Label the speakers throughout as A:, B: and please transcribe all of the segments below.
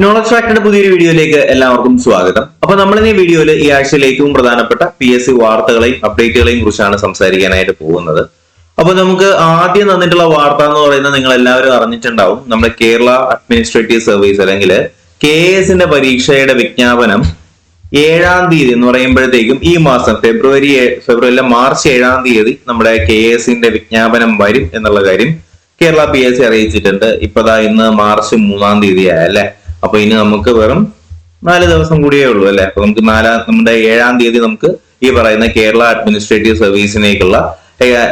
A: Knowledge ഫാക്ടറിന്റെ പുതിയൊരു വീഡിയോയിലേക്ക് എല്ലാവർക്കും സ്വാഗതം. അപ്പൊ നമ്മൾ ഈ വീഡിയോയിൽ ഈ ആഴ്ചയിൽ ഏറ്റവും പ്രധാനപ്പെട്ട പി എസ് സി വാർത്തകളെയും അപ്ഡേറ്റുകളെയും കുറിച്ചാണ് സംസാരിക്കാനായിട്ട് പോകുന്നത്. അപ്പൊ നമുക്ക് ആദ്യം തന്നിട്ടുള്ള വാർത്ത എന്ന് പറയുന്നത് നിങ്ങൾ എല്ലാവരും അറിഞ്ഞിട്ടുണ്ടാവും. നമ്മുടെ കേരള അഡ്മിനിസ്ട്രേറ്റീവ് സർവീസ് അല്ലെങ്കിൽ കെ എസിന്റെ പരീക്ഷയുടെ വിജ്ഞാപനം ഏഴാം തീയതി എന്ന് പറയുമ്പോഴത്തേക്കും ഈ മാസം ഫെബ്രുവരി ഫെബ്രുവരിയിലെ മാർച്ച് ഏഴാം തീയതി നമ്മുടെ കെ എസിന്റെ വിജ്ഞാപനം വരും എന്നുള്ള കാര്യം കേരള പി എസ് സി അറിയിച്ചിട്ടുണ്ട്. ഇപ്പതാ ഇന്ന് മാർച്ച് മൂന്നാം തീയതി ആയല്ലേ അപ്പൊ ഇനി നമുക്ക് വെറും നാല് ദിവസം കൂടിയേ ഉള്ളൂ അല്ലെ? അപ്പൊ നമുക്ക് നാലാം നമ്മുടെ ഏഴാം തീയതി നമുക്ക് ഈ പറയുന്ന കേരള അഡ്മിനിസ്ട്രേറ്റീവ് സർവീസിനേക്കുള്ള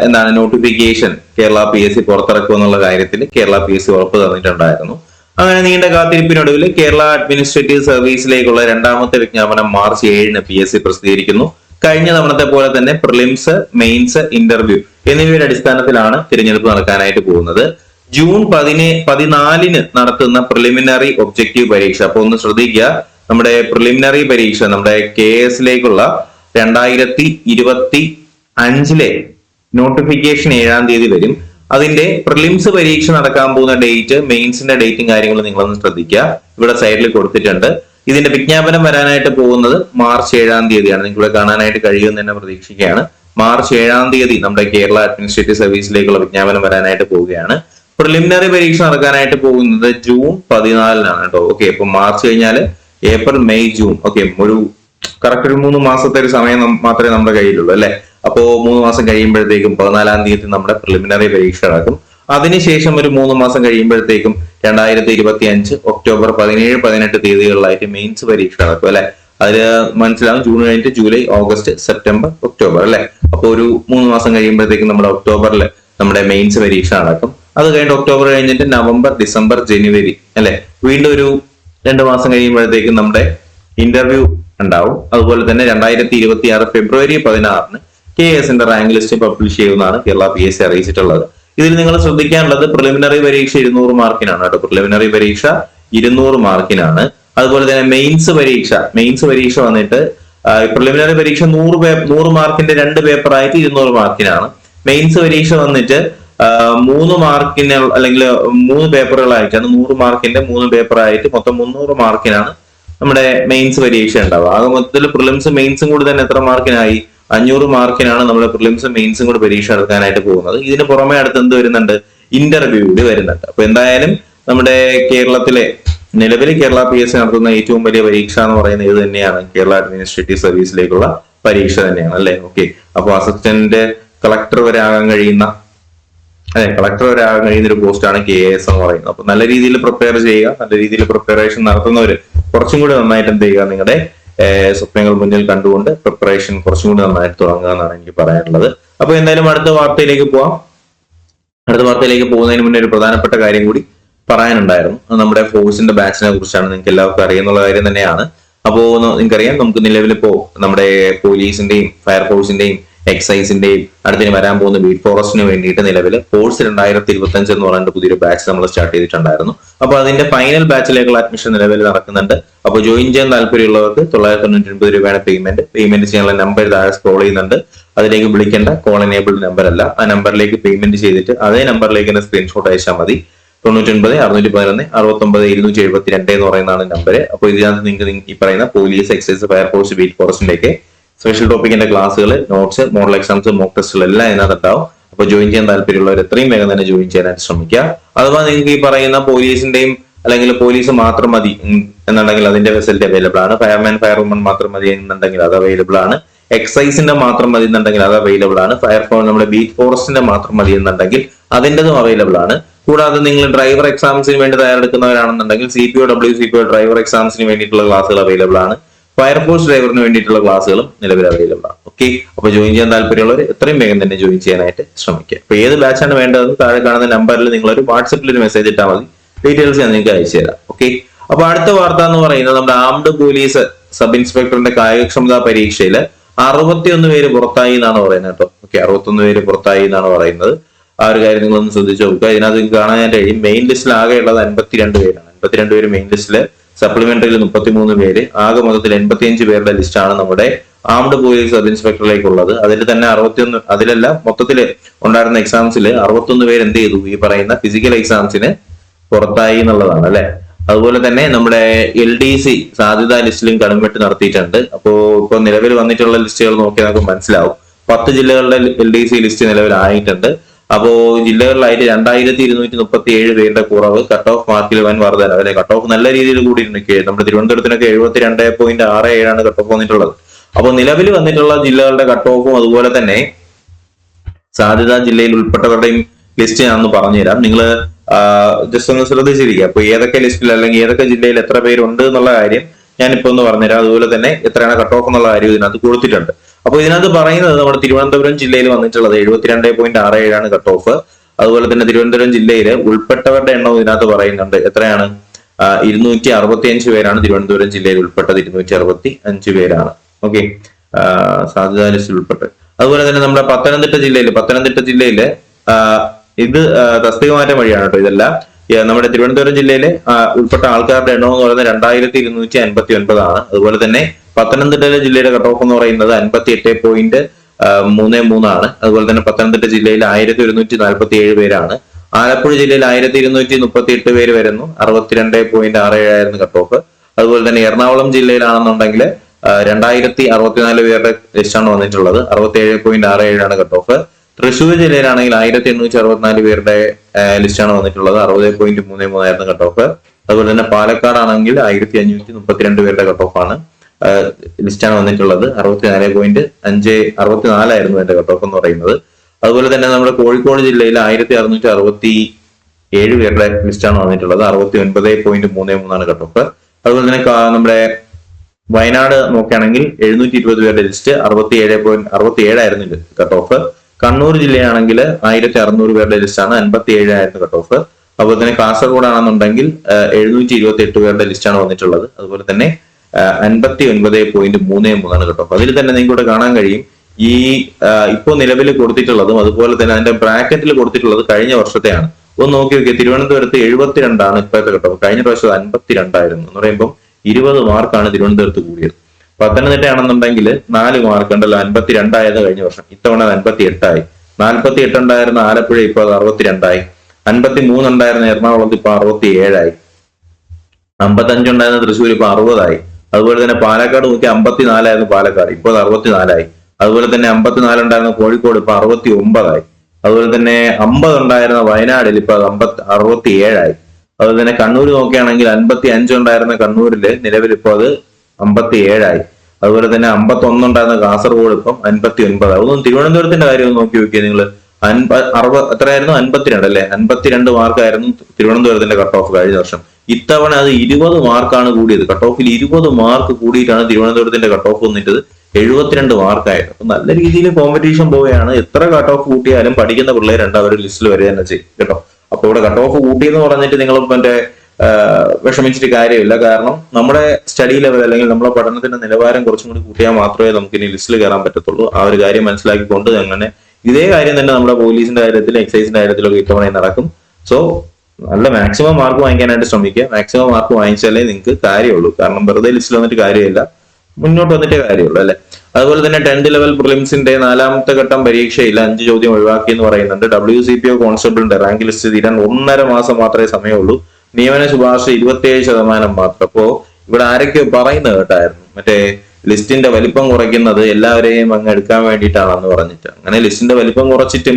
A: എന്താണ് notification Kerala P S C പുറത്തിറക്കും എന്നുള്ള കാര്യത്തിൽ കേരള പി എസ് സി ഉറപ്പ് തന്നിട്ടുണ്ടായിരുന്നു. അങ്ങനെ നീണ്ട കാത്തിരിപ്പിനൊടുവിൽ കേരള അഡ്മിനിസ്ട്രേറ്റീവ് സർവീസിലേക്കുള്ള രണ്ടാമത്തെ വിജ്ഞാപനം മാർച്ച് ഏഴിന് പി എസ് സി പ്രസിദ്ധീകരിക്കുന്നു. കഴിഞ്ഞ തവണത്തെ പോലെ തന്നെ പ്രിലിംസ് മെയിൻസ് ഇന്റർവ്യൂ എന്നിവയുടെ അടിസ്ഥാനത്തിലാണ് തിരഞ്ഞെടുപ്പ് നടക്കാനായിട്ട് പോകുന്നത്. ജൂൺ പതിനെ പതിനാലിന് നടത്തുന്ന പ്രിലിമിനറി ഒബ്ജക്റ്റീവ് പരീക്ഷ. അപ്പൊ ഒന്ന് ശ്രദ്ധിക്കുക. നമ്മുടെ പ്രിലിമിനറി പരീക്ഷ നമ്മുടെ കെ എസിലേക്കുള്ള രണ്ടായിരത്തി ഇരുപത്തി അഞ്ചിലെ നോട്ടിഫിക്കേഷൻ ഏഴാം തീയതി വരും. അതിന്റെ പ്രിലിംസ് പരീക്ഷ നടക്കാൻ പോകുന്ന ഡേറ്റ് മെയിൻസിന്റെ ഡേറ്റും കാര്യങ്ങളും നിങ്ങളൊന്ന് ശ്രദ്ധിക്കുക. ഇവിടെ സൈഡിൽ കൊടുത്തിട്ടുണ്ട്. ഇതിന്റെ വിജ്ഞാപനം വരാനായിട്ട് പോകുന്നത് മാർച്ച് ഏഴാം തീയതിയാണ്. നിങ്ങൾ ഇവിടെ കാണാനായിട്ട് കഴിയുമെന്ന് തന്നെ പ്രതീക്ഷിക്കുകയാണ്. മാർച്ച് ഏഴാം തീയതി നമ്മുടെ കേരള അഡ്മിനിസ്ട്രേറ്റീവ് സർവീസിലേക്കുള്ള വിജ്ഞാപനം വരാനായിട്ട് പോവുകയാണ്. പ്രിലിമിനറി പരീക്ഷ നടക്കാനായിട്ട് പോകുന്നത് ജൂൺ പതിനാലിനാണ് കേട്ടോ ഓക്കെ അപ്പൊ മാർച്ച് കഴിഞ്ഞാൽ ഏപ്രിൽ മെയ് ജൂൺ. ഓക്കെ ഒരു കറക്റ്റ് ഒരു മൂന്ന് മാസത്തെ ഒരു സമയം മാത്രമേ നമ്മുടെ കയ്യിലുള്ളൂ അല്ലെ? അപ്പോ മൂന്ന് മാസം കഴിയുമ്പോഴത്തേക്കും പതിനാലാം തീയതി നമ്മുടെ പ്രിലിമിനറി പരീക്ഷ നടക്കും. അതിനുശേഷം ഒരു മൂന്ന് മാസം കഴിയുമ്പോഴത്തേക്കും രണ്ടായിരത്തി ഇരുപത്തി അഞ്ച് ഒക്ടോബർ പതിനേഴ് പതിനെട്ട് തീയതികളിലായിട്ട് മെയിൻസ് പരീക്ഷ നടക്കും അല്ലെ? അതിൽ മനസ്സിലാവും ജൂൺ കഴിഞ്ഞിട്ട് ജൂലൈ ഓഗസ്റ്റ് സെപ്റ്റംബർ ഒക്ടോബർ അല്ലെ? അപ്പൊ ഒരു മൂന്ന് മാസം കഴിയുമ്പോഴത്തേക്കും നമ്മുടെ ഒക്ടോബറിൽ നമ്മുടെ മെയിൻസ് പരീക്ഷ നടക്കും. അത് കഴിഞ്ഞിട്ട് ഒക്ടോബർ കഴിഞ്ഞിട്ട് നവംബർ ഡിസംബർ ജനുവരി അല്ലെ? വീണ്ടും ഒരു രണ്ട് മാസം കഴിയുമ്പോഴത്തേക്കും നമ്മുടെ ഇന്റർവ്യൂ ഉണ്ടാവും. അതുപോലെ തന്നെ രണ്ടായിരത്തി ഇരുപത്തി ആറ് ഫെബ്രുവരി പതിനാറിന് കെ എസിന്റെ റാങ്ക് ലിസ്റ്റ് പബ്ലിഷ് ചെയ്യുമെന്നാണ് കേരള പി എസ് സി അറിയിച്ചിട്ടുള്ളത്. ഇതിൽ നിങ്ങൾ ശ്രദ്ധിക്കാനുള്ളത് പ്രിലിമിനറി പരീക്ഷ ഇരുന്നൂറ് മാർക്കിനാണ് കേട്ടോ. പ്രിലിമിനറി പരീക്ഷ ഇരുന്നൂറ് മാർക്കിനാണ്. അതുപോലെ തന്നെ മെയിൻസ് പരീക്ഷ. മെയിൻസ് പരീക്ഷ വന്നിട്ട് പ്രിലിമിനറി പരീക്ഷ നൂറ് നൂറ് മാർക്കിന്റെ രണ്ട് പേപ്പർ ആയിട്ട് ഇരുന്നൂറ് മാർക്കിനാണ്. മെയിൻസ് പരീക്ഷ വന്നിട്ട് മൂന്ന് മാർക്കിന് അല്ലെങ്കിൽ മൂന്ന് പേപ്പറുകളായിട്ടാണ് നൂറ് മാർക്കിന്റെ മൂന്ന് പേപ്പർ ആയിട്ട് മൊത്തം മുന്നൂറ് മാർക്കിനാണ് നമ്മുടെ മെയിൻസ് പരീക്ഷ ഉണ്ടാവുക. ആകെ മൊത്തത്തിൽ പ്രിലിംസ് മെയിൻസും കൂടി തന്നെ എത്ര മാർക്കിനായി? അഞ്ഞൂറ് മാർക്കിനാണ് നമ്മൾ പ്രിലിംസും മെയിൻസും കൂടി പരീക്ഷ എടുക്കാനായിട്ട് പോകുന്നത്. ഇതിന് പുറമെ അടുത്ത് എന്ത് വരുന്നുണ്ട്? ഇന്റർവ്യൂ കൂടി വരുന്നുണ്ട്. അപ്പൊ എന്തായാലും നമ്മുടെ കേരളത്തിലെ നിലവിൽ കേരള പി എസ് സി നടത്തുന്ന ഏറ്റവും വലിയ പരീക്ഷ എന്ന് പറയുന്നത് ഇത് തന്നെയാണ്. കേരള അഡ്മിനിസ്ട്രേറ്റീവ് സർവീസിലേക്കുള്ള പരീക്ഷ തന്നെയാണ് അല്ലെ? ഓക്കെ. അപ്പൊ അസിസ്റ്റന്റ് കളക്ടർ വരെ ആകാൻ കഴിയുന്ന അതെ കളക്ടർ വരെ ആകാൻ കഴിയുന്ന ഒരു പോസ്റ്റാണ് കെ എസ് എന്ന് പറയുന്നത്. അപ്പൊ നല്ല രീതിയിൽ പ്രിപ്പയർ ചെയ്യുക നല്ല രീതിയിൽ പ്രിപ്പറേഷൻ നടത്തുന്നവര് കുറച്ചും കൂടി നന്നായിട്ട് എന്ത് ചെയ്യുക നിങ്ങളുടെ സ്വപ്നങ്ങൾ മുന്നിൽ കണ്ടുകൊണ്ട് പ്രിപ്പറേഷൻ കുറച്ചും കൂടി നന്നായിട്ട് തുടങ്ങുക എന്നാണ് എനിക്ക് പറയാനുള്ളത്. അപ്പൊ എന്തായാലും അടുത്ത വാർത്തയിലേക്ക് പോവാം. അടുത്ത വാർത്തയിലേക്ക് പോകുന്നതിന് മുന്നേ ഒരു പ്രധാനപ്പെട്ട കാര്യം കൂടി പറയാനുണ്ടായിരുന്നു. നമ്മുടെ ഫോഴ്സിന്റെ ബാച്ചിനെ കുറിച്ചാണ് നിങ്ങൾക്ക് എല്ലാവർക്കും അറിയുന്നുള്ള കാര്യം തന്നെയാണ്. അപ്പോ നിങ്ങൾക്കറിയാം നമുക്ക് നിലവിലിപ്പോ നമ്മുടെ പോലീസിന്റെയും ഫയർഫോഴ്സിന്റെയും എക്സൈസിന്റെയും അടുത്തിന് വരാൻ പോകുന്ന ബീറ്റ് ഫോറസ്റ്റിന് വേണ്ടിയിട്ട് നിലവിൽ കോഴ്സ് രണ്ടായിരത്തി ഇരുപത്തി അഞ്ച് എന്ന് പറഞ്ഞിട്ട് പുതിയൊരു ബാച്ച് നമ്മൾ സ്റ്റാർട്ട് ചെയ്തിട്ടുണ്ടായിരുന്നു. അപ്പൊ അതിന്റെ ഫൈനൽ ബാച്ചിലേക്കുള്ള അഡ്മിഷൻ നിലവിൽ നടക്കുന്നുണ്ട്. അപ്പൊ ജോയിൻ ചെയ്യാൻ താല്പര്യമുള്ളവർക്ക് തൊള്ളായിരത്തി തൊണ്ണൂറ്റി ഒൻപത് രൂപയാണ് പേയ്മെന്റ് പേയ്മെന്റ് ചെയ്യാനുള്ള നമ്പർ താഴെ സ്ക്രോൾ ചെയ്യുന്നുണ്ട്. അതിലേക്ക് വിളിക്കേണ്ട കോൾ എനേബിൾഡ് നമ്പർ അല്ല. ആ നമ്പറിലേക്ക് പേയ്മെന്റ് ചെയ്തിട്ട് അതേ നമ്പറിലേക്ക് തന്നെ സ്ക്രീൻഷോട്ട് അയച്ചാൽ മതി. തൊണ്ണൂറ്റി ഒൻപത് അറുന്നൂറ്റി പതിനൊന്ന് അറുപത്തി ഒമ്പത് ഇരുന്നൂറ്റി എഴുപത്തി രണ്ട് എന്ന് പറയുന്നതാണ് നമ്പർ അപ്പോൾ ഇതിനകത്ത് നിങ്ങൾക്ക് ഈ പറയുന്ന police excise fire force beat ഫോറസ്റ്റിന്റെയൊക്കെ special ടോപ്പിക്കിന്റെ ക്ലാസ്സുകൾ നോട്ട്സ് മോഡൽ എക്സാംസ് മോക്ക് ടെസ്റ്റുകൾ എല്ലാം ഇതിനകത്ത് ഉണ്ടാവും അപ്പൊ ജോയിൻ ചെയ്യാൻ താല്പര്യമുള്ളവർ എത്രയും വേഗം തന്നെ ജോയിൻ ചെയ്യാനായിട്ട് ശ്രമിക്കുക. അഥവാ നിങ്ങൾക്ക് ഈ പറയുന്ന പോലീസിന്റെയും അല്ലെങ്കിൽ പോലീസ് മാത്രം മതി എന്നുണ്ടെങ്കിൽ അതിന്റെ ഫെസിലിറ്റി അവൈലബിൾ ആണ്. ഫയർമാൻ ഫയർവുമൺ മാത്രം മതി എന്നുണ്ടെങ്കിൽ അത് അവൈലബിൾ ആണ്. എക്സൈസിന്റെ മാത്രം മതി എന്നുണ്ടെങ്കിൽ അത് അവൈലബിൾ ആണ്. ഫയർഫോഴ്സ് നമ്മുടെ ബീറ്റ് ഫോറസ്റ്റിന്റെ മാത്രം മതി എന്നുണ്ടെങ്കിൽ അതിന്റെതും അവൈലബിൾ ആണ്. കൂടാതെ നിങ്ങൾ ഡ്രൈവർ എക്സാംസിന് വേണ്ടി തയ്യാറെടുക്കുന്നവരാണെന്നുണ്ടെങ്കിൽ C P O W C P O driver എക്സാംസിന് വേണ്ടിയിട്ടുള്ള ക്ലാസ്സുകൾ അവൈലബിൾ ആണ്. ഫയർഫോഴ്സ് ഡ്രൈവറിന് വേണ്ടിയിട്ടുള്ള ക്ലാസ്സുകളും നിലവിൽ അവൈലബിൾ ആണ്. ഓക്കെ അപ്പൊ ജോയിൻ ചെയ്യാൻ താല്പര്യമുള്ളവർ എത്രയും വേഗം തന്നെ ജോയിൻ ചെയ്യാനായിട്ട് ശ്രമിക്കുക. അപ്പൊ ഏത് ബാച്ചാണ് വേണ്ടതെന്ന് താഴെ കാണുന്ന നമ്പറിൽ നിങ്ങൾ ഒരു വാട്സപ്പിൽ ഒരു മെസ്സേജ് ഇട്ടാൽ മതി. ഡീറ്റെയിൽസ് ഞാൻ നിങ്ങൾക്ക് അയച്ചു തരാം. ഓക്കെ അപ്പൊ അടുത്ത വാർത്ത എന്ന് പറയുന്നത് നമ്മുടെ ആംഡ് പോലീസ് സബ് ഇൻസ്പെക്ടറിന്റെ കായികക്ഷമതാ പരീക്ഷയിൽ അറുപത്തിയൊന്ന് പേര് പുറത്തായി എന്നാണ് പറയുന്നത് കേട്ടോ. ഓക്കെ അറുപത്തൊന്ന് പേര് പുറത്തായി എന്നാണ് പറയുന്നത്. ആ ഒരു കാര്യം നിങ്ങളൊന്ന് ശ്രദ്ധിച്ചു നോക്കുക. ഇതിനകത്ത് കാണാൻ കഴിയും. മെയിൻ ലിസ്റ്റിൽ ആകെ ഉള്ളത് അൻപത്തിരണ്ട് പേരാണ്. അൻപത്തിരണ്ട് പേര് മെയിൻ ലിസ്റ്റിൽ സപ്ലിമെന്ററിയിൽ മുപ്പത്തിമൂന്ന് പേര്. ആകെ മൊത്തത്തിൽ എൺപത്തിയഞ്ച് പേരുടെ ലിസ്റ്റാണ് നമ്മുടെ ആംഡ് പോലീസ് സബ് ഇൻസ്പെക്ടറിലേക്കുള്ളത് അതിൽ തന്നെ അറുപത്തിയൊന്ന് അതിലല്ല മൊത്തത്തിൽ ഉണ്ടായിരുന്ന എക്സാംസിൽ അറുപത്തൊന്ന് പേര് എന്ത് ചെയ്തു? ഈ പറയുന്ന ഫിസിക്കൽ എക്സാംസിന് പുറത്തായി എന്നുള്ളതാണ് അല്ലെ? അതുപോലെ തന്നെ നമ്മുടെ എൽ ഡി സി സാധ്യതാ ലിസ്റ്റിലും കടുംവെട്ട് നടത്തിയിട്ടുണ്ട്. അപ്പോ ഇപ്പൊ നിലവിൽ വന്നിട്ടുള്ള ലിസ്റ്റുകൾ നോക്കിയാൽ നമുക്ക് മനസ്സിലാവും. പത്ത് ജില്ലകളുടെ എൽ ഡി സി ലിസ്റ്റ് നിലവിലായിട്ടുണ്ട് അപ്പോ ജില്ലകളിലായിട്ട് രണ്ടായിരത്തി ഇരുന്നൂറ്റി മുപ്പത്തി ഏഴ് പേരുടെ കുറവ് കട്ട് ഓഫ് മാർക്കിൽ വൻ വർധന അല്ലെ? കട്ട് ഓഫ് നല്ല രീതിയിൽ കൂടി നിൽക്കുകയാണ് നമ്മുടെ തിരുവനന്തപുരത്തിനൊക്കെ എഴുപത്തി രണ്ട് പോയിന്റ് ആറ് ഏഴാണ് കട്ട് ഓഫ് വന്നിട്ടുള്ളത്. അപ്പോൾ നിലവിൽ വന്നിട്ടുള്ള ജില്ലകളുടെ കട്ട് ഓഫും അതുപോലെ തന്നെ സാധ്യതാ ജില്ലയിൽ ഉൾപ്പെട്ടവരുടെയും ലിസ്റ്റ് ഞാൻ ഒന്ന് പറഞ്ഞുതരാം നിങ്ങൾ ജസ്റ്റ് ഒന്ന് ശ്രദ്ധിച്ചിരിക്കുക. അപ്പൊ ഏതൊക്കെ ലിസ്റ്റിൽ അല്ലെങ്കിൽ ഏതൊക്കെ ജില്ലയിൽ എത്ര പേരുണ്ട് എന്നുള്ള കാര്യം ഞാനിപ്പോ ഒന്ന് പറഞ്ഞുതരാം. അതുപോലെ തന്നെ എത്രയാണ് കട്ട് ഓഫ് എന്നുള്ള കാര്യം ഇതിനകത്ത് കൊടുത്തിട്ടുണ്ട്. അപ്പൊ ഇതിനകത്ത് പറയുന്നത് നമ്മുടെ തിരുവനന്തപുരം ജില്ലയിൽ വന്നിട്ടുള്ളത് എഴുപത്തിരണ്ട് പോയിന്റ് ആറ് ഏഴാണ് കട്ട് ഓഫ് അതുപോലെ തന്നെ തിരുവനന്തപുരം ജില്ലയിൽ ഉൾപ്പെട്ടവരുടെ എണ്ണം ഇതിനകത്ത് പറയുന്നുണ്ട്. എത്രയാണ്? ഇരുന്നൂറ്റി അറുപത്തി അഞ്ച് പേരാണ് തിരുവനന്തപുരം ജില്ലയിൽ ഉൾപ്പെട്ടത്. ഇരുന്നൂറ്റി അറുപത്തി അഞ്ച് പേരാണ്. ഓക്കെ? സാധ്യതാ ലിസ്റ്റിൽ ഉൾപ്പെട്ട്. അതുപോലെ തന്നെ നമ്മുടെ പത്തനംതിട്ട ജില്ലയിൽ പത്തനംതിട്ട ജില്ലയിൽ ഇത് തസ്തിക മാറ്റം വഴിയാണ് കേട്ടോ ഇതെല്ലാം. നമ്മുടെ തിരുവനന്തപുരം ജില്ലയിലെ ഉൾപ്പെട്ട ആൾക്കാരുടെ എണ്ണം എന്ന് പറയുന്നത് രണ്ടായിരത്തി ഇരുന്നൂറ്റി അൻപത്തി ഒൻപതാണ് അതുപോലെ തന്നെ പത്തനംതിട്ട ജില്ലയുടെ കട്ട് ഓഫ് എന്ന് പറയുന്നത് അൻപത്തി എട്ട് പോയിന്റ് മൂന്ന് മൂന്നാണ് അതുപോലെ തന്നെ പത്തനംതിട്ട ജില്ലയിൽ ആയിരത്തി ഒരുന്നൂറ്റി നാൽപ്പത്തി ഏഴ് പേരാണ്. ആലപ്പുഴ ജില്ലയിൽ ആയിരത്തി ഇരുന്നൂറ്റി മുപ്പത്തി എട്ട് പേര് വരുന്നു. അറുപത്തിരണ്ട് പോയിന്റ് ആറ് ഏഴായിരുന്നു കട്ട് ഓഫ് അതുപോലെ തന്നെ എറണാകുളം ജില്ലയിലാണെന്നുണ്ടെങ്കിൽ രണ്ടായിരത്തി അറുപത്തിനാല് പേരുടെ ലിസ്റ്റാണ് വന്നിട്ടുള്ളത്. അറുപത്തി ഏഴ് പോയിന്റ് ആറ് ഏഴാണ് കട്ട് ഓഫ് തൃശ്ശൂർ ജില്ലയിലാണെങ്കിൽ ആയിരത്തി എണ്ണൂറ്റി അറുപത്തിനാല് പേരുടെ ലിസ്റ്റാണ് വന്നിട്ടുള്ളത്. അറുപത് പോയിന്റ് മൂന്ന് മൂന്നായിരുന്നു കട്ട് ഓഫ് അതുപോലെ തന്നെ പാലക്കാട് ആണെങ്കിൽ ആയിരത്തി അഞ്ഞൂറ്റി മുപ്പത്തിരണ്ട് പേരുടെ കട്ട് ഓഫ് ആണ്. ലിസ്റ്റാണ് വന്നിട്ടുള്ളത്. അറുപത്തിനാല് പോയിന്റ് അഞ്ച് അറുപത്തിനാലായിരുന്നു എന്റെ കട്ട് ഓഫ് എന്ന് പറയുന്നത്. അതുപോലെ തന്നെ നമ്മുടെ കോഴിക്കോട് ജില്ലയിൽ ആയിരത്തി അറുന്നൂറ്റി അറുപത്തി ഏഴ് പേരുടെ ലിസ്റ്റാണ് വന്നിട്ടുള്ളത്. അറുപത്തി ഒൻപത് പോയിന്റ് മൂന്ന് മൂന്നാണ് കട്ട് ഓഫ് അതുപോലെ തന്നെ നമ്മുടെ വയനാട് നോക്കുകയാണെങ്കിൽ എഴുന്നൂറ്റി ഇരുപത് പേരുടെ ലിസ്റ്റ് അറുപത്തി ഏഴ് പോയിന്റ് അറുപത്തി ഏഴായിരുന്നു കട്ട് ഓഫ് കണ്ണൂർ ജില്ലയാണെങ്കിൽ ആയിരത്തി അറുന്നൂറ് പേരുടെ ലിസ്റ്റാണ് അൻപത്തി ഏഴായിരുന്നു കട്ട് ഓഫ് അതുപോലെ തന്നെ കാസർഗോഡ് ആണെന്നുണ്ടെങ്കിൽ എഴുന്നൂറ്റി ഇരുപത്തി എട്ട് പേരുടെ ലിസ്റ്റാണ് വന്നിട്ടുള്ളത്. അതുപോലെ തന്നെ അൻപത്തി ഒൻപത് പോയിന്റ് മൂന്ന് മൂന്നാണ് കേട്ടോ. അതിൽ തന്നെ നിങ്ങൾക്ക് കാണാൻ കഴിയും. ഈ ഇപ്പോൾ നിലവിൽ കൊടുത്തിട്ടുള്ളതും അതുപോലെ തന്നെ അതിന്റെ ബ്രാക്കറ്റിൽ കൊടുത്തിട്ടുള്ളത് കഴിഞ്ഞ വർഷത്തെയാണ്. ഒന്ന് നോക്കി നോക്കിയാൽ തിരുവനന്തപുരത്ത് എഴുപത്തിരണ്ടാണ് ഇപ്പോഴത്തെ കേട്ടോ കഴിഞ്ഞ പ്രാവശ്യം അൻപത്തിരണ്ടായിരുന്നു എന്ന് പറയുമ്പോൾ ഇരുപത് മാർക്കാണ് തിരുവനന്തപുരത്ത് കൂടിയത്. പത്തനംതിട്ട ആണെന്നുണ്ടെങ്കിൽ നാല് മാർക്ക് ഉണ്ടല്ലോ അൻപത്തി രണ്ടായിരുന്നു കഴിഞ്ഞ വർഷം. ഇത്തവണ അൻപത്തി എട്ടായി നാൽപ്പത്തി എട്ടുണ്ടായിരുന്ന ആലപ്പുഴ ഇപ്പോൾ അത് അറുപത്തിരണ്ടായി. അൻപത്തി മൂന്നുണ്ടായിരുന്ന എറണാകുളത്ത് ഇപ്പൊ അറുപത്തി ഏഴായി അമ്പത്തഞ്ചുണ്ടായിരുന്ന തൃശ്ശൂർ ഇപ്പൊ അറുപതായി. അതുപോലെ തന്നെ പാലക്കാട് നോക്കി അമ്പത്തിനാലായിരുന്നു പാലക്കാട് ഇപ്പോൾ അറുപത്തിനാലായി. അതുപോലെ തന്നെ അമ്പത്തിനാലുണ്ടായിരുന്ന കോഴിക്കോട് ഇപ്പൊ അറുപത്തി ഒമ്പതായി അതുപോലെ തന്നെ അമ്പത് ഉണ്ടായിരുന്ന വയനാടിൽ ഇപ്പൊ അമ്പത്തി അറുപത്തി ഏഴായി അതുപോലെ തന്നെ കണ്ണൂർ നോക്കുകയാണെങ്കിൽ അൻപത്തി അഞ്ചുണ്ടായിരുന്ന കണ്ണൂരിൽ നിലവിൽ ഇപ്പോൾ അത് അമ്പത്തി ഏഴായി അതുപോലെ തന്നെ അമ്പത്തി ഒന്നുണ്ടായിരുന്ന കാസർഗോഡ് ഇപ്പം അൻപത്തി ഒൻപത് അതൊന്നും തിരുവനന്തപുരത്തിന്റെ കാര്യം ഒന്ന് നോക്കി നോക്കിയാൽ നിങ്ങൾ അൻപ അറുപത് എത്രയായിരുന്നു? അൻപത്തിരണ്ട് അല്ലെ? അൻപത്തിരണ്ട് മാർക്കായിരുന്നു തിരുവനന്തപുരത്തിന്റെ കട്ട് ഓഫ് കഴിഞ്ഞ വർഷം. ഇത്തവണ അത് ഇരുപത് മാർക്കാണ് കൂടിയത്. കട്ട് ഓഫിൽ ഇരുപത് മാർക്ക് കൂടിയിട്ടാണ് തിരുവനന്തപുരത്തിന്റെ കട്ട് ഓഫ് വന്നിട്ട് എഴുപത്തിരണ്ട് മാർക്കായത്. അപ്പൊ നല്ല രീതിയിൽ കോമ്പറ്റീഷൻ പോവുകയാണ്. എത്ര കട്ട് ഓഫ് കൂട്ടിയാലും പഠിക്കുന്ന പിള്ളേരുണ്ട് അവർ ലിസ്റ്റിൽ വരിക തന്നെ ചെയ്യും. കേട്ടോ? അപ്പൊ ഇവിടെ കട്ട് ഓഫ് കൂട്ടിയെന്ന് പറഞ്ഞിട്ട് നിങ്ങൾ മറ്റേ വിഷമിച്ചിട്ട് കാര്യമില്ല. കാരണം നമ്മുടെ സ്റ്റഡി ലെവൽ അല്ലെങ്കിൽ നമ്മുടെ പഠനത്തിന്റെ നിലവാരം കുറച്ചും കൂടി കൂട്ടിയാൽ മാത്രമേ നമുക്ക് ഇനി ലിസ്റ്റിൽ കയറാൻ പറ്റത്തുള്ളൂ. ആ ഒരു കാര്യം മനസ്സിലാക്കിക്കൊണ്ട് അങ്ങനെ ഇതേ കാര്യം തന്നെ നമ്മുടെ പോലീസിന്റെ കാര്യത്തിൽ എക്സൈസിന്റെ കാര്യത്തിലൊക്കെ ഇത്തവണ നടക്കും. സോ നല്ല മാക്സിമം മാർക്ക് വാങ്ങിക്കാനായിട്ട് ശ്രമിക്കുക. മാക്സിമം മാർക്ക് വാങ്ങിച്ചാലേ നിങ്ങൾക്ക് കാര്യമുള്ളൂ. കാരണം വെറുതെ ലിസ്റ്റിൽ വന്നിട്ട് കാര്യമില്ല. മുന്നോട്ട് വന്നിട്ടേ കാര്യമുള്ളൂ അല്ലെ? അതുപോലെ തന്നെ ടെൻത്ത് ലെവൽ പ്രിലിംസിന്റെ നാലാമത്തെ ഘട്ടം പരീക്ഷയില്ല. അഞ്ച് ചോദ്യം ഒഴിവാക്കി എന്ന് പറയുന്നുണ്ട്. ഡബ്ല്യു സി പി ഒ കോൺസ്റ്റബിളിന്റെ റാങ്ക് ലിസ്റ്റ് തീരാൻ ഒന്നര മാസം മാത്രമേ സമയമുള്ളൂ. നിയമന ശുപാർശ ഇരുപത്തിയേഴ് ശതമാനം മാത്രം. അപ്പോ ഇവിടെ ആരൊക്കെ പറയുന്നത് കേട്ടായിരുന്നു. മറ്റേ ലിസ്റ്റിന്റെ വലിപ്പം കുറയ്ക്കുന്നത് എല്ലാവരെയും അങ്ങ് എടുക്കാൻ വേണ്ടിയിട്ടാണെന്ന് പറഞ്ഞിട്ട്. അങ്ങനെ ലിസ്റ്റിന്റെ വലിപ്പം കുറച്ചിട്ടും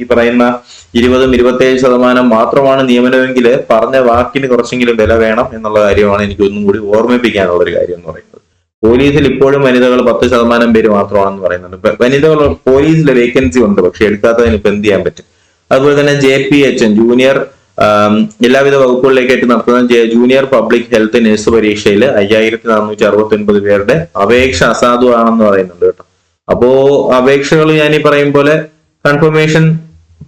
A: ഈ പറയുന്ന ഇരുപതും ഇരുപത്തേഴ് ശതമാനം മാത്രമാണ് നിയമനമെങ്കിൽ പറഞ്ഞ വാക്കിന് കുറച്ചെങ്കിലും വില വേണം എന്നുള്ള കാര്യമാണ് എനിക്ക് ഒന്നും കൂടി ഓർമ്മിപ്പിക്കാനുള്ള ഒരു കാര്യം എന്ന് പറയുന്നത്. പോലീസിൽ ഇപ്പോഴും വനിതകൾ പത്ത് ശതമാനം പേര് മാത്രമാണെന്ന് പറയുന്നുണ്ട്. വനിതകൾ പോലീസിലെ വേക്കൻസി ഉണ്ട് പക്ഷെ എടുക്കാത്തതിന് ഇപ്പൊ എന്ത് ചെയ്യാൻ പറ്റും? അതുപോലെ തന്നെ J P H N junior എല്ലാവിധ വകുപ്പുകളിലേക്കായിട്ട് നടത്തുന്ന ജൂനിയർ പബ്ലിക് ഹെൽത്ത് നഴ്സ് പരീക്ഷയിൽ അയ്യായിരത്തി നാനൂറ്റി അറുപത്തി ഒൻപത് പേരുടെ അപേക്ഷ അസാധുവാണെന്ന് പറയുന്നുണ്ട് കേട്ടോ. അപ്പോ അപേക്ഷകൾ ഞാൻ ഈ പറയും പോലെ കൺഫർമേഷൻ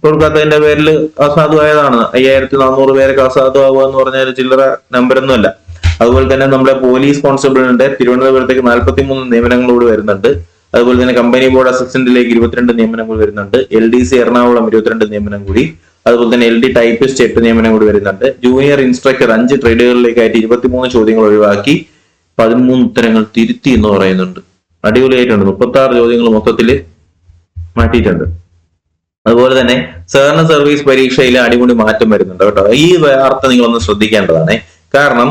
A: കൊടുക്കാത്തതിന്റെ പേരിൽ അസാധുവായതാണ്. അയ്യായിരത്തി നാനൂറ് പേരൊക്കെ അസാധുവാകുക എന്ന് പറഞ്ഞാൽ ചില്ലറ നമ്പരൊന്നുമല്ല. അതുപോലെ തന്നെ നമ്മുടെ പോലീസ് കോൺസ്റ്റബിളിന്റെ തിരുവനന്തപുരത്തേക്ക് നാൽപ്പത്തി മൂന്ന് നിയമനങ്ങളോട് വരുന്നുണ്ട്. അതുപോലെ തന്നെ കമ്പനി ബോർഡ് അസിസ്റ്റന്റിലേക്ക് ഇരുപത്തിരണ്ട് നിയമനങ്ങൾ വരുന്നുണ്ട്. എൽ ഡി സി എറണാകുളം ഇരുപത്തിരണ്ട് നിയമനം കൂടി. അതുപോലെ തന്നെ എൽ ഡി ടൈപ്പിസ്റ്റ് എട്ട് നിയമനം കൂടി വരുന്നുണ്ട്. ജൂനിയർ ഇൻസ്ട്രക്ടർ അഞ്ച് ട്രേഡുകളിലേക്കായിട്ട് ഇരുപത്തിമൂന്ന് ചോദ്യങ്ങൾ ഒഴിവാക്കി പതിമൂന്ന് ഉത്തരങ്ങൾ തിരുത്തി എന്ന് പറയുന്നുണ്ട്. അടിപൊളിയായിട്ടുണ്ട്. മുപ്പത്തി ആറ് ചോദ്യങ്ങൾ മൊത്തത്തിൽ മാറ്റിയിട്ടുണ്ട്. അതുപോലെ തന്നെ സഹകരണ സർവീസ് പരീക്ഷയിൽ അടിമുടി മാറ്റം വരുന്നുണ്ട് കേട്ടോ. ഈ വാർത്ത നിങ്ങളൊന്ന് ശ്രദ്ധിക്കേണ്ടതാണ്. കാരണം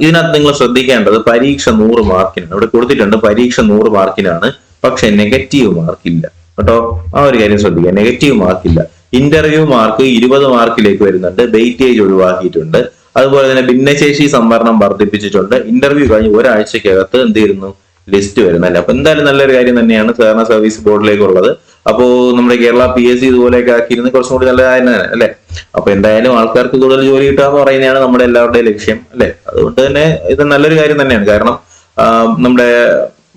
A: ഇതിനകത്ത് നിങ്ങൾ ശ്രദ്ധിക്കേണ്ടത് പരീക്ഷ നൂറ് മാർക്കിനാണ്. ഇവിടെ കൊടുത്തിട്ടുണ്ട് പരീക്ഷ നൂറ് മാർക്കിനാണ്. പക്ഷെ നെഗറ്റീവ് മാർക്കില്ല. കേട്ടോ? ആ ഒരു കാര്യം ശ്രദ്ധിക്കുക. നെഗറ്റീവ് മാർക്കില്ല. ഇന്റർവ്യൂ മാർക്ക് ഇരുപത് മാർക്കിലേക്ക് വരുന്നുണ്ട്. വെയിറ്റേജ് ഒഴിവാക്കിയിട്ടുണ്ട്. അതുപോലെ തന്നെ ഭിന്നശേഷി സംവരണം വർദ്ധിപ്പിച്ചിട്ടുണ്ട്. ഇന്റർവ്യൂ കഴിഞ്ഞ് ഒരാഴ്ചക്കകത്ത് എന്ത് ചെയ്യുന്നു? ലിസ്റ്റ് വരുന്നല്ലേ? അപ്പൊ എന്തായാലും നല്ലൊരു കാര്യം തന്നെയാണ് സഹകരണ സർവീസ് ബോർഡിലേക്കുള്ളത് അപ്പോ നമ്മുടെ കേരള പി എസ് സി ഇതുപോലെയൊക്കെ ആക്കിയിരുന്നു കുറച്ചും കൂടി നല്ലതായിരുന്നു അല്ലെ? അപ്പൊ എന്തായാലും ആൾക്കാർക്ക് കൂടുതൽ ജോലി കിട്ടുക എന്ന് പറയുന്നതാണ് നമ്മുടെ എല്ലാവരുടെയും ലക്ഷ്യം അല്ലെ? അതുകൊണ്ട് തന്നെ ഇത് നല്ലൊരു കാര്യം തന്നെയാണ്. കാരണം നമ്മുടെ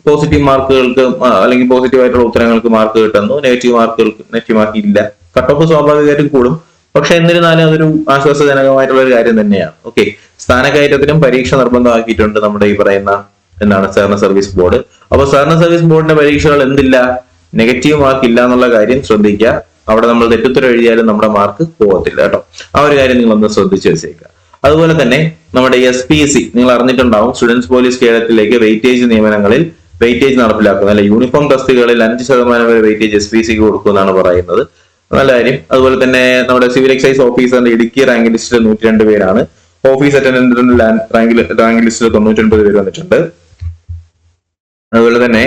A: പോസിറ്റീവ് മാർക്കുകൾക്ക് അല്ലെങ്കിൽ പോസിറ്റീവ് ആയിട്ടുള്ള ഉത്തരങ്ങൾക്ക് മാർക്ക് കിട്ടുന്നു നെഗറ്റീവ് മാർക്കുകൾക്ക് നെഗറ്റീവ് മാർക്ക് ഇല്ല. കട്ട് ഓഫ് സ്വാഭാവികമായിട്ടും കൂടും. പക്ഷെ എന്നിരുന്നാലും അതൊരു ആശ്വാസജനകമായിട്ടുള്ള ഒരു കാര്യം തന്നെയാണ്. ഓക്കെ സ്ഥാനക്കയറ്റത്തിനും പരീക്ഷ നിർബന്ധമാക്കിയിട്ടുണ്ട് നമ്മുടെ ഈ പറയുന്ന എന്താണ് സഹകരണ സർവീസ് ബോർഡ് അപ്പൊ സഹകരണ സർവീസ് ബോർഡിന്റെ പരീക്ഷകൾ എന്തില്ല? നെഗറ്റീവ് മാർക്ക് ഇല്ല എന്നുള്ള കാര്യം ശ്രദ്ധിക്കുക അവിടെ നമ്മൾ തെറ്റുത്തരം എഴുതിയാലും നമ്മുടെ മാർക്ക് പോകത്തില്ല കേട്ടോ. ആ ഒരു കാര്യം നിങ്ങൾ ഒന്ന് ശ്രദ്ധിച്ചു വെച്ചേക്കുക അതുപോലെ തന്നെ നമ്മുടെ എസ് പി സി നിങ്ങൾ അറിഞ്ഞിട്ടുണ്ടാവും സ്റ്റുഡൻസ് പോലീസ് കേരളത്തിലേക്ക് വെയിറ്റേജ് നിയമനങ്ങളിൽ വെയിറ്റേജ് നടപ്പിലാക്കുന്നത്. അല്ലെ യൂണിഫോം തസ്തികകളിൽ അഞ്ച് ശതമാനം വരെ വെയിറ്റേജ് എസ് പി സിക്ക് കൊടുക്കുമെന്നാണ് പറയുന്നത്. നല്ല കാര്യം. അതുപോലെ തന്നെ നമ്മുടെ സിവിൽ എക്സൈസ് ഓഫീസറിന്റെ ഇടുക്കി റാങ്ക് ലിസ്റ്റിൽ നൂറ്റി രണ്ട് പേരാണ്. ഓഫീസ് അറ്റൻഡന്റിന്റെ റാങ്ക് റാങ്ക് ലിസ്റ്റിൽ തൊണ്ണൂറ്റൊൻപത് പേര് വന്നിട്ടുണ്ട്. അതുപോലെ തന്നെ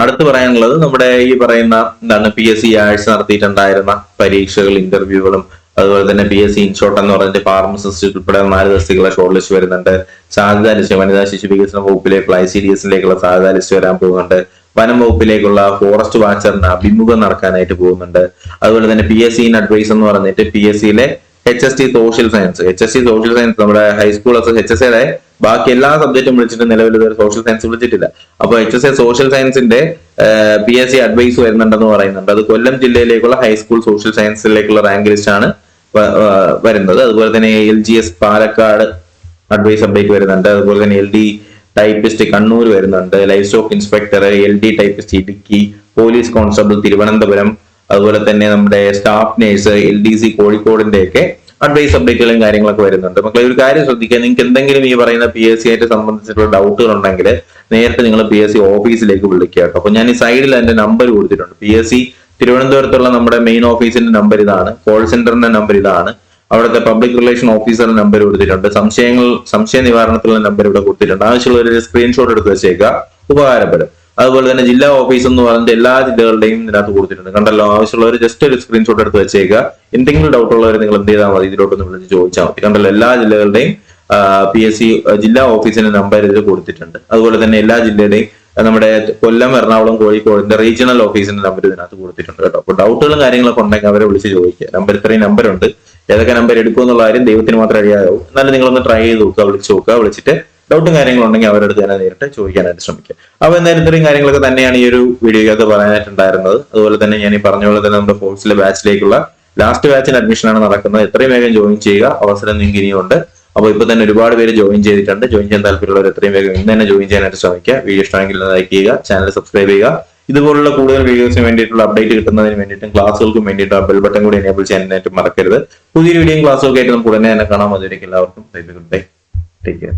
A: അടുത്ത് പറയാനുള്ളത് നമ്മുടെ ഈ പറയുന്ന എന്താണ് പി എസ് സി ആഴ്ച നടത്തിയിട്ടുണ്ടായിരുന്ന പരീക്ഷകൾ ഇന്റർവ്യൂകളും അതുപോലെ തന്നെ പി എസ് സി ഇൻഷോട്ട് എന്ന് പറഞ്ഞിട്ട് ഫാർമസിസ്റ്റ് ഉൾപ്പെടെ നാല് തസ്തികളെ ഷോർട്ട് ലിസ്റ്റ് വരുന്നുണ്ട്. സാധ്യതാ ലിസ്റ്റ് വനിതാ ശിശു വികസന വകുപ്പിലേക്കുള്ള ഐ സി ഡി എസിലേക്കുള്ള സാധ്യതാ ലിസ്റ്റ് വരാൻ പോകുന്നുണ്ട്. വനം വകുപ്പിലേക്കുള്ള ഫോറസ്റ്റ് വാച്ചറിന് അഭിമുഖം നടക്കാനായിട്ട് പോകുന്നുണ്ട്. അതുപോലെ തന്നെ P S C in advise എന്ന് പറഞ്ഞിട്ട് പി എസ് സിയിലെ H S T social science H S T social science നമ്മുടെ ഹൈസ്കൂൾ എച്ച് എസ് എയുടെ ബാക്കി എല്ലാ സബ്ജക്റ്റും വിളിച്ചിട്ട് നിലവിൽ ഇതുവരെ സോഷ്യൽ സയൻസ് വിളിച്ചിട്ടില്ല. അപ്പൊ എച്ച് എസ് എ സോഷ്യൽ സയൻസിന്റെ പി എസ് സി അഡ്വൈസ് വരുന്നുണ്ടെന്ന് പറയുന്നുണ്ട്. അത് കൊല്ലം ജില്ലയിലേക്കുള്ള ഹൈസ്കൂൾ സോഷ്യൽ സയൻസിലേക്കുള്ള റാങ്ക് ലിസ്റ്റ് ആണ് വരുന്നത്. അതുപോലെ തന്നെ L G S Palakkad advise update വരുന്നുണ്ട്. അതുപോലെ തന്നെ എൽ ഡി ടൈപ്പിസ്റ്റ് കണ്ണൂർ വരുന്നുണ്ട്. Livestock inspector L D typist Idukki police constable Thiruvananthapuram അതുപോലെ തന്നെ നമ്മുടെ staff nurse L D C കോഴിക്കോടിന്റെ ഒക്കെ അഡ്വൈസ് അപ്ഡേറ്റുകളും കാര്യങ്ങളൊക്കെ വരുന്നുണ്ട്. മക്കളെ ഒരു കാര്യം ശ്രദ്ധിക്കുക. നിങ്ങൾക്ക് എന്തെങ്കിലും ഈ പറയുന്ന പി എസ് സി ആയിട്ട് സംബന്ധിച്ചിട്ടുള്ള ഡൗട്ടുകൾ ഉണ്ടെങ്കിൽ നേരത്തെ നിങ്ങൾ പി എസ് സി ഓഫീസിലേക്ക് വിളിക്കുക കേട്ടോ. അപ്പൊ ഞാൻ ഈ സൈഡിൽ എന്റെ നമ്പർ കൊടുത്തിട്ടുണ്ട്. പി എസ് സി തിരുവനന്തപുരത്തുള്ള നമ്മുടെ മെയിൻ ഓഫീസിന്റെ നമ്പർ ഇതാണ്. കോൾ സെന്ററിന്റെ നമ്പർ ഇതാണ്. അവിടുത്തെ പബ്ലിക് റിലേഷൻ ഓഫീസറിന്റെ നമ്പർ കൊടുത്തിട്ടുണ്ട്. സംശയങ്ങൾ സംശയ നിവാരണത്തിലുള്ള നമ്പർ ഇവിടെ കൊടുത്തിട്ടുണ്ട്. ആവശ്യമുള്ള ഒരു സ്ക്രീൻഷോട്ട് എടുത്ത് വെച്ചേക്കുക. ഉപകാരപ്പെടും. അതുപോലെ തന്നെ ജില്ലാ ഓഫീസ് എന്ന് പറഞ്ഞിട്ട് എല്ലാ ജില്ലകളുടെയും ഇതിനകത്ത് കൊടുത്തിട്ടുണ്ട്. കണ്ടല്ലോ ആവശ്യമുള്ളവർ ജസ്റ്റ് ഒരു സ്ക്രീൻഷോട്ട് എടുത്ത് വെച്ചേക്കുക. എന്തെങ്കിലും ഡൗട്ട് ഉള്ളവർ നിങ്ങൾ എന്ത് ചെയ്താൽ മതി? ഇതിലോട്ടൊന്ന് വിളിച്ച് ചോദിച്ചാൽ മതി. കണ്ടല്ലോ എല്ലാ ജില്ലകളുടെയും പി എസ് സി ജില്ലാ ഓഫീസിന്റെ നമ്പർ ഇതിൽ കൊടുത്തിട്ടുണ്ട്. അതുപോലെ തന്നെ എല്ലാ ജില്ലയുടെയും നമ്മുടെ കൊല്ലം എറണാകുളം കോഴിക്കോടിന്റെ റീജിയണൽ ഓഫീസിന്റെ നമ്പർ ഇതിനകത്ത് കൊടുത്തിട്ടുണ്ട് കേട്ടോ. അപ്പോൾ ഡൗട്ടുകളും കാര്യങ്ങളൊക്കെ ഉണ്ടെങ്കിൽ അവരെ വിളിച്ച് ചോദിക്കുക. നമ്പർ ഇത്രയും നമ്പർ ഉണ്ട്. ഏതൊക്കെ നമ്പർ എടുക്കും എന്നുള്ള കാര്യം ദൈവത്തിന് മാത്രമേ അറിയാവൂ. എന്നാലും നിങ്ങളൊന്ന് ട്രൈ ചെയ്ത് നോക്കുക വിളിച്ച് നോക്കുക വിളിച്ചിട്ട് ഡൗട്ടും കാര്യങ്ങളും ഉണ്ടെങ്കിൽ അടുത്ത് തന്നെ നേരിട്ട് ചോദിക്കാനായിട്ട് ശ്രമിക്കുക അപ്പൊ എന്തായാലും ഇത്രയും കാര്യങ്ങളൊക്കെ തന്നെയാണ് ഈ ഒരു വീഡിയോയ്ക്കകത്ത് പറയാനായിട്ടുണ്ടായിരുന്നത്. അതുപോലെ തന്നെ ഞാൻ ഈ പറഞ്ഞ പോലെ തന്നെ നമ്മുടെ ഫോഴ്സിലെ ബാച്ചിലേക്കുള്ള ലാസ്റ്റ് ബാച്ചിന് അഡ്മിഷൻ ആണ് നടക്കുന്നത്. എത്രയും വേഗം ജോയിൻ ചെയ്യുക. അവസരം നിങ്ങൾക്ക് ഇനിയുണ്ട് അപ്പോൾ ഇപ്പൊ തന്നെ ഒരുപാട് പേര് ജോയിൻ ചെയ്തിട്ടുണ്ട്. ജോയിൻ ചെയ്യാൻ താല്പര്യമുള്ളവർ എത്രയും വേഗം ഇന്ന് തന്നെ ജോയിൻ ചെയ്യാനായിട്ട് ശ്രമിക്കുക. വീഡിയോ ഇഷ്ടമെങ്കിൽ ലൈക്ക് ചെയ്യുക. ചാനൽ സബ്സ്ക്രൈബ് ചെയ്യുക. ഇതുപോലുള്ള കൂടുതൽ വീഡിയോസിന് വേണ്ടിയിട്ടുള്ള അപ്ഡേറ്റ് കിട്ടുന്നതിന് വേണ്ടിയിട്ടും ക്ലാസ്സുകൾക്കും വേണ്ടിയിട്ട് ബെൽ ബട്ടൺ കൂടി എനേബിൾ ചെയ്യാനായിട്ട് മറക്കരുത്. പുതിയ വീഡിയോയും ക്ലാസ്സും ഒക്കെ ആയിട്ട് നമുക്ക് ഉടനെ തന്നെ കാണാം. അതുവരേക്കും എല്ലാവർക്കും ടേക്ക് കെയർ